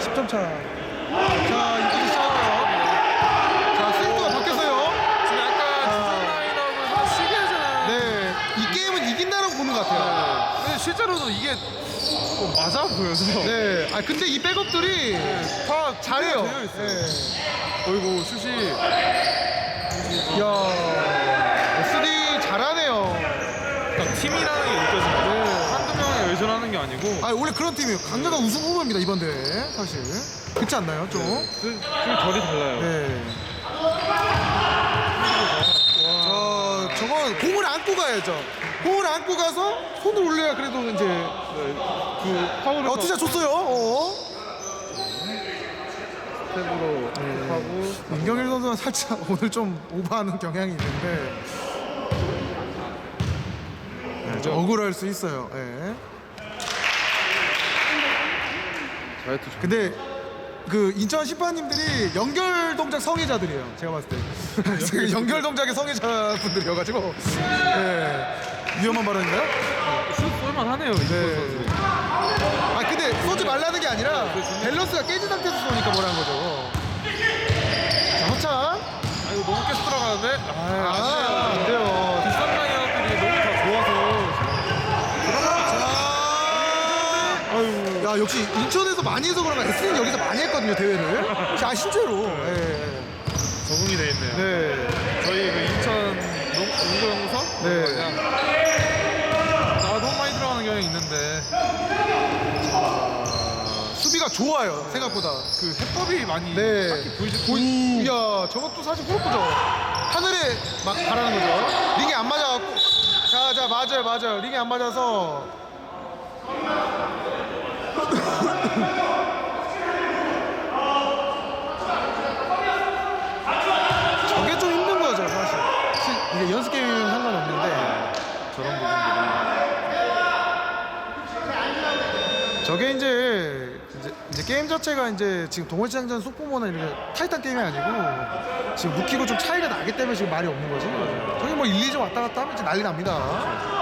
10점 차. 자, 이분이 시작해요. 자, 스윙도가 바뀌었어요. 지금 약간 주전 쉬게 하잖아요. 네, 이 게임은 이긴다라고 보는 것 같아요. 근데 실제로도 이게 뭐 맞아 보여서. 네, 아 근데 이 백업들이 다 잘해요. 되어 있어요. 네. 어이구 슛이 이야, SD 잘하네요. 딱 팀이라는 게 명이 아니고 아 원래 그런 팀이에요. 강자가 우승 후보입니다 이번 대회 사실. 그렇지 않나요, 좀? 좀, 좀 결이 달라요. 네. 저 저건 공을 안고 가야죠. 공을 안고 가서 손을 올려야 그래도 이제 그 파울을 어 진짜 줬어요. 어. 스텝으로 하고 민경일 선수가 살짝 오늘 좀 오버하는 경향이 있는데 네, 좀 억울할 수 있어요. 예. 자유투 근데 그 인천 심판님들이 연결 동작 성의자들이에요. 제가 봤을 때 지금 연결 동작의 성의자분들이어가지고 예. 위험한 발언인가요? 슛 쏠만하네요 이번 네. 선수. 아 근데 쏘지 말라는 게 아니라 밸런스가 깨진 상태에서 쏘니까 뭐라는 거죠. 자 허찬. 아 이거 너무 계속 들어가는데 아, 아, 안안 돼요. 돼요. 뒷선 라인업들이 너무 다 좋아서 자. 아유. 야 역시 인천에서 많이 해서 그런가 SN 여기서 많이 했거든요 대회를. 아 실제로. 예. 적응이 돼 있네요. 네. 저희 그 인천 농- 농구연구소 네. 그냥 아 너무 많이 들어가는 경향이 있는데 수비가 좋아요 생각보다. 그 해법이 많이 네. 딱히 보이지 보이, 이야, 저것도 사실 프로프죠. 하늘에 막 바라는 거죠. 링이 안 맞아갖고. 자, 자, 맞아요, 맞아요. 링이 안 맞아서. 저게 좀 힘든 거죠, 사실. 사실 이게 연습 게임은 상관없는데. 저런 부분들이 저게 이제, 이제 이제 게임 자체가 이제 지금 동호시장전 속보모나 이렇게 타이탄 게임이 아니고 지금 묵히고 좀 차이가 나기 때문에 지금 말이 없는 거지. 저기 뭐 1, 2점 왔다 갔다 하면 이제 난리 납니다.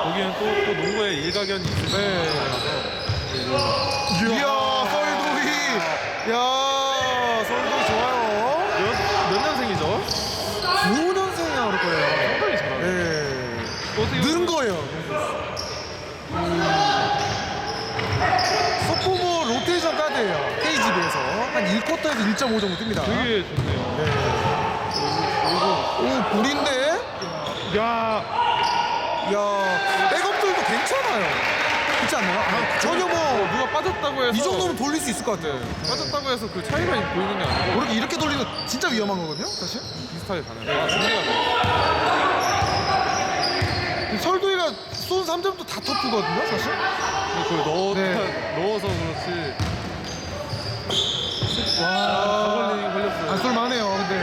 거기는 또, 또 농구에 일가견이 있을 네. 수 이야, 설도희. 야, 설도희 좋아요. 몇, 몇 년생이죠? 9년생이야 그럴 거예요. 상당히 잘하네 예. 어떻게 거예요. 소포모 로테이션 카드예요. KGB에서 한 1쿼터에서 1.5 정도 뜹니다. 되게 좋네요 오, 불인데? 야 야, 백업들도 괜찮아요. 그렇지 않나요? 아, 전혀 뭐, 누가 빠졌다고 해서 이 정도면 돌릴 수 있을 것 같아요. 빠졌다고 해서 그 차이가 보이는 게 아니고 이렇게, 이렇게 돌리면 진짜 위험한 거거든요, 사실. 비슷하게 가는 아 준비가 돼 설도희가 쏜 3점도 다 터프거든요, 사실. 그걸 넣어, 네. 넣어서 그렇지 와, 가볼링 걸렸어요 안쏠만해요, 근데.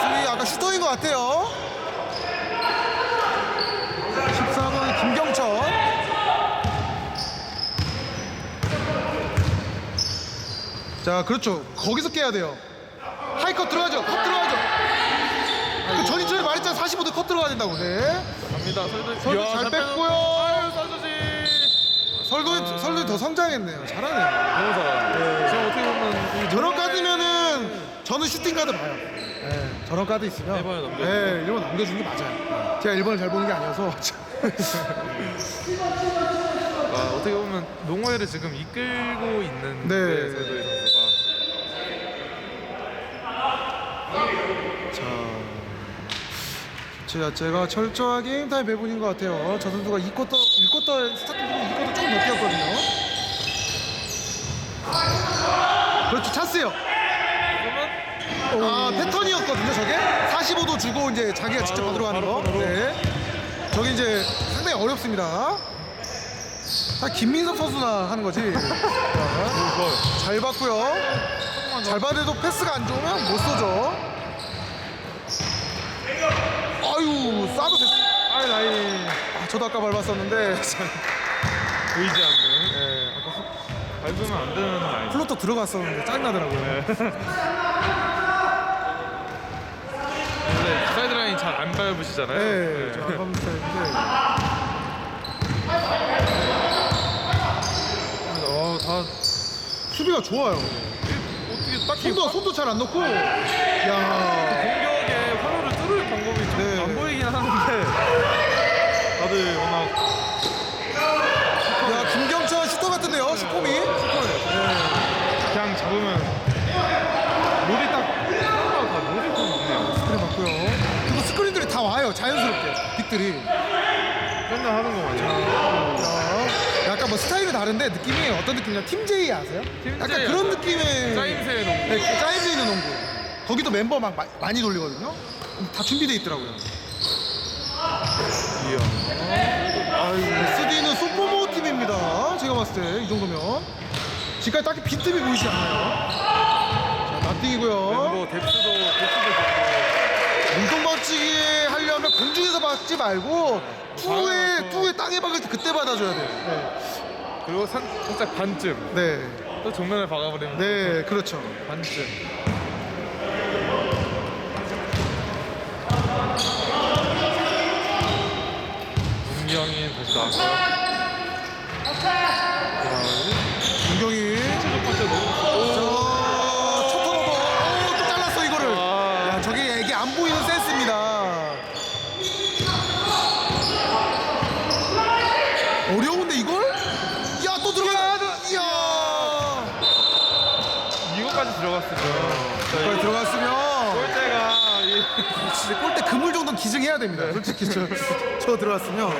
스위 아까 슈터인 것 같아요. 14번 김경철. 자, 그렇죠. 거기서 깨야 돼요. 하이컷 들어가죠. 컷 들어가죠. 그 전인철이 말했잖아. 45도 컷 들어가야 된다고. 네. 갑니다 설도 설도 잘 뺐고요. 아유 써주지 설도희, 설도희 더 성장했네요. 잘하네요. 너무 잘하네 지금 어떻게 보면 이 저런 카드면은 저는 슈팅 카드 봐요. 네, 저런 카드 있으면 일본에 넘겨주고. 네, 일본 넘겨주는 게 맞아요. 제가 일본을 잘 보는 게 아니어서 아, 어떻게 보면 농어회를 지금 이끌고 있는 네. 설도희 선수가 자, 제 자체가 철저하게 게임 타임 배분인 것 같아요. 저 선수가 2쿼터, 1쿼터 스타트 부분 2쿼터 조금 더 뛰었거든요. 그렇죠, 찬스요. 그러면 아 패턴이었거든요 저게 45도 주고 이제 자기가 직접 받으러 가는 거. 네. 저게 이제 상당히 어렵습니다 다 김민섭 선수나 하는 거지 자, 좋아요 잘 받고요 잘 받아도 패스가 안 좋으면 못 쏘죠 싸도 됐어. 아이 나이. 아, 저도 아까 밟았었는데 참, 보이지 않는. 예, 아까 훅 밟으면 안 되는 라인. 플로터 들어갔었는데 짜증나더라고요. 네. 원래 사이드 라인 잘 안 밟으시잖아요. 네, 네. 예. 저안 밟는 스타일인데. 어, 다 수비가 좋아요. 어떻게 딱 손도 손도 잘 안 넣고. 야. 자연스럽게 빅들이. 맨날 하는 거 마냥. 자, 약간 뭐 스타일이 다른데 느낌이 어떤 느낌이냐? 팀 J 아세요? 팀 약간 J 그런. 느낌의 짜임새 농구. 네, 짜임새 있는 농구. 거기도 멤버 막 마- 많이 돌리거든요. 다 준비돼 있더라고요. 이야. 아유, SD는 소포모 팀입니다. 제가 봤을 때 이 정도면 지금까지 딱히 빈틈이 보이지 않아요. 자, 나띵이고요. 멤버 뎁스도 뎁스도 좋고. 운동 박치기 하려면 공중에서 박지 말고 투에 당연하죠. 투에 땅에 박을 때 그때 받아줘야 돼요. 그리고 산, 살짝 반쯤 네, 또 정면을 박아버리면 네, 그렇죠. 반쯤. 문경인 다시 나왔어요. 문경이 첫 번째 너무 저 초토로버 오, 또 잘랐어 이거를. 아. 야, 저게 이게 안 보이는 센스입니다. 어려운데 이걸? 야 또 들어가. 이야. 이거까지 들어갔으면 이걸 들어갔으면 골대가 이 진짜 골대 그물 정도는 기증해야 됩니다. 솔직히 저, 저 들어갔으면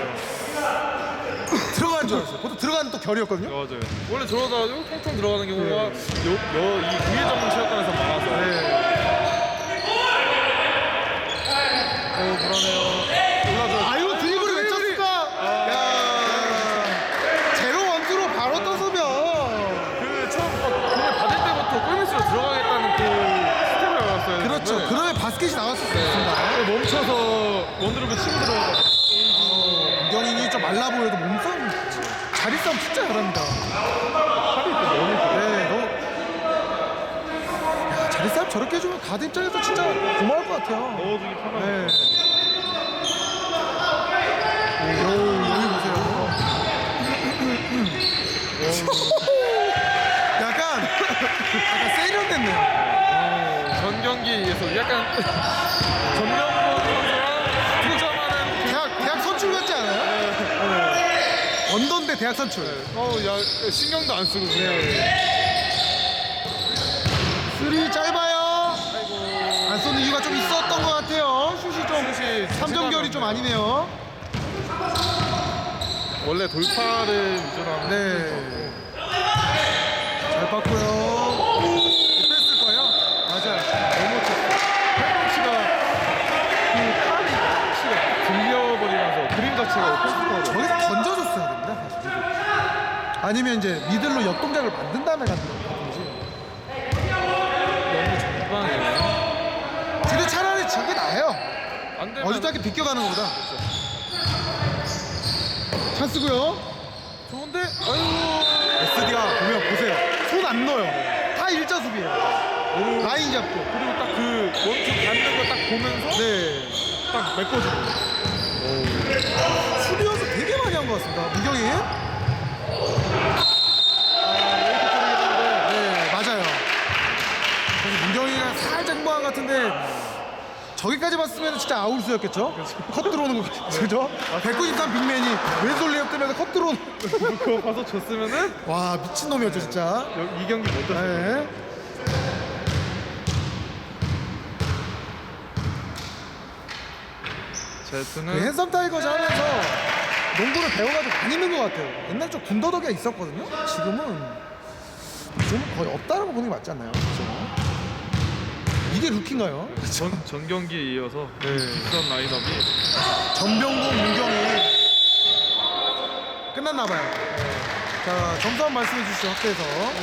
들어간 줄 알았어요. 보통 들어가는 또 결이었거든요. 맞아요. 원래 요 통통 들어가는 경우가 여, 여, 이 구회 전문 체육관에서 많아서. 어 그러네요. 올라서 아유 드리블을 왜 쳤을까? 야 제로 원투로 바로 떠서면 그 처음 공을 받을 때부터 골밑으로 들어가겠다는 그 스텝을 밟았어요. 그렇죠. 그러면 바스켓이 나왔었습니다. 멈춰서 원드롭을 치고 들어가고. 문경인이 좀 말라 보여도 몸싸움 자리 싸움 진짜 잘합니다. 팔이 또 너무. 네, 너무 야, 자리 싸움 저렇게 해주면 가드 입장에서 진짜 고마울 것 같아요. 넣어주기 편하게. 네. 오, 여기 보세요. 약간 약간 세련됐네요. 전 경기에서 약간 전명권 선수랑 득점하는 대학 대학 선출 같지 않아요? 네. 언던대 대학 선출. 어 야 신경도 안 쓰고 그냥. 쓰리 짧아요. 안 쏘는 이유가 좀 있었던 것 같아요. 슛이 좀 슛이 3점결이 좀 아니네요. 원래 돌파를 위주로 하는 네. 잘 봤고요. 뺐을 거예요. 맞아요. 너무 쳤어. 팔꿈치가 그 팔이 팔꿈치가 들려버리면서 그림 자체가 오픈스코어로 저기서 던져줬어야 됩니다. 아니면 이제 미들로 역동작을 만든 다음에 가는 거든지. 너무 전방이에요. 근데 차라리 저게 나아요. 안 되면 어줍게 비껴가는 것보다. 찬스고요. 좋은데 아유 SD가 보면 보세요. 손 안 넣어요. 다 일자 수비예요. 라인 잡고. 그리고 딱 그 원투 받는 거 딱 보면서 네. 딱 메꿔주고 수비 연습 되게 많이 한 것 같습니다. 문경이. 네, 맞아요. 그래서 문경이가 살짝 행보한 것 같은데 저기까지 봤으면 진짜 아울수였겠죠? 컷 들어오는 거 그죠? 193 빅맨이 왼손 레이업 뜨면서 컷 들어오는 그거 봐서 줬으면은 와 미친놈이었죠 진짜 여- 이 경기 못 졌어요. 네. 그 제트는 핸섬 타이거즈 하면서 농구를 배워가지고 많이 있는 것 같아요 옛날 좀 군더더기가 있었거든요 지금은 좀 거의 없다라고 보는 게 맞지 않나요? 그죠? 이게 루키인가요? 전, 전 경기에 이어서 네. 그런 라인업이 전병국 문경이 끝났나 봐요 자 점수 한번 말씀해 주시죠 학교에서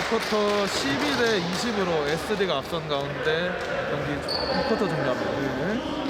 2쿼터 12대 20으로 SD가 앞선 가운데 경기 2쿼터 종료합니다. 네.